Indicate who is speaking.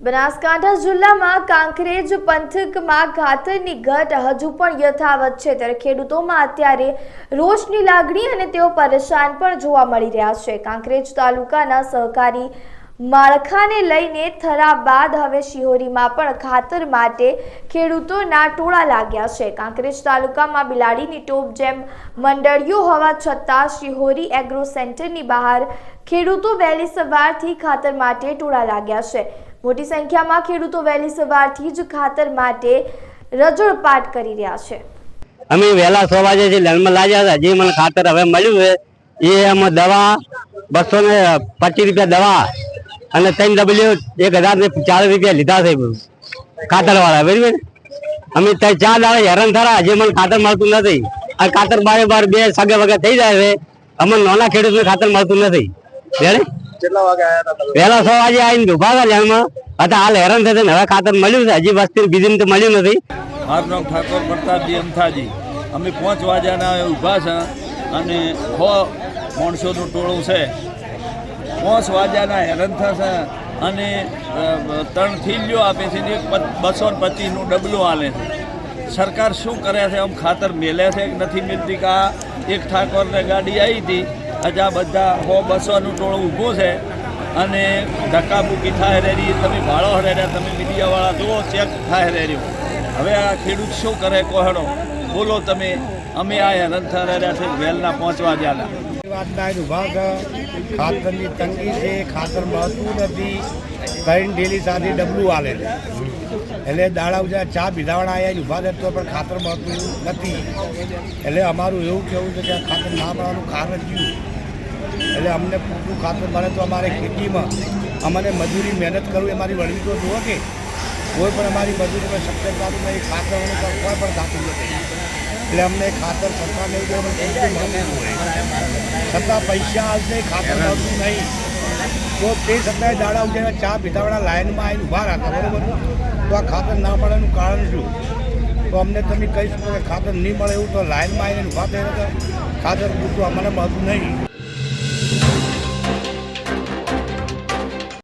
Speaker 1: બનાસકાંઠા જિલ્લામાં કાંકરેજ પંથકમાં ખાતરની ઘટ હજુ પણ યથાવત છે. ત્યારે ખેડૂતોમાં અત્યારે રોષની લાગણી અને તેઓ પરેશાન પણ જોવા મળી રહ્યા છે. કાંકરેજ તાલુકાના સહકારી માળખાને લઈને થરા બાદ હવે શિહોરીમાં પણ ખાતર માટે ખેડૂતોના ટોળા લાગ્યા છે. કાંકરેજ તાલુકામાં બિલાડીની ટોપ જેમ મંડળીઓ હોવા છતાં શિહોરી એગ્રો સેન્ટરની બહાર ખેડૂતો વહેલી સવારથી ખાતર માટે ટોળા લાગ્યા છે. મોટી સંખ્યામાં ખેડૂતો વહેલી સવારથી જ ખાતર માટે રજોડપાટ કરી રહ્યા છે.
Speaker 2: અમે વહેલા સો વાગે જે લેનમાં લાગ્યા હતા, જે મને ખાતર હવે મળ્યું છે, એ અમે દવા બસો ને પચીસ રૂપિયા દવા અને ત્રણ ડબલ્યુ એક હજાર ને ચાલીસ રૂપિયા લીધા છે ખાતર વાળા બરાબર? અમે ત્યાં ચાર દાડે હેરાન થયા જે મને ખાતર મળતું નથી. આ ખાતર બારે બાર બે સગે વગર થઈ જાય છે. અમને નાના ખેડૂતને ખાતર મળતું નથી. રેડી
Speaker 3: કેટલા વાગે આયા હતા
Speaker 2: વહેલા સો વાગે આવીને ઊભા હતા લેનમાં હતા હાલ હેરાન થશે ને. હવે ખાતર મળ્યું છે. હજી વસ્તી બીજી તો મળ્યું નથી.
Speaker 4: મારું નામ ઠાકોર પ્રતાપજી અમથાજી. અમે પાંચ વાગ્યાના ઊભા છે અને છ માણસોનું ટોળું છે. પાંચ વાગ્યાના હેરાન થશે અને ત્રણ થીલીઓ આપે છે ને બસો ને પચીસનું ડબલું આલે છે. સરકાર શું કરે છે? આમ ખાતર મેલે છે કે નથી મિલતી? કે આ એક ઠાકોરને ગાડી આવી હતી આ બધા સો બસોનું ટોળું ઊભું છે અને ધક્કાબુક્કી થાય રહી તમે ભાડો હરેડ્યા તમે મીડિયાવાળા જુઓ ચેક થાય રહ્યું હવે આ ખેડૂત શું કરે કોહડો? બોલો તમે, અમે આ હેરાન થયા રહ્યા છે વહેલના પહોંચવા ગયા
Speaker 3: વાતના વિભાગ ખાતરની તંગી છે, ખાતર મળતું નથી. કરીને ડેલી સાથે ડબલું આલે છે. એટલે દાડા ઉજા ચા પીધાવાળા આવ્યા ઊભા છે તો પણ ખાતર મળતું નથી. એટલે અમારું એવું કેવું છે કે આ ખાતર ના મળવાનું કારણ થયું એટલે અમને પૂરતું ખાતર મળે તો અમારે ખેતીમાં અમને મજૂરી મહેનત કરવી, અમારી વળવી તો જુઓ કે કોઈ પણ અમારી મજૂરીમાં શક્ય થતું નહીં ખાતર કોઈ પણ થતું નથી. એટલે અમને ખાતર સરકારને નહીં તો હોય. છતાં પૈસા આવશે ખાતર મળતું નહીં. તો તે સપ્તાહે દાડા ઉઠીને ચા પીધાવાળા લાઇનમાં આવીને ઊભા રાખા, બરોબર? તો આ ખાતર ના મળવાનું કારણ શું? તો અમને તમે કહી શકો કે ખાતર નહીં મળે એવું તો લાઈનમાં આવીને ઊભા થઈને ખાતર પૂરતું અમને મળતું નહીં.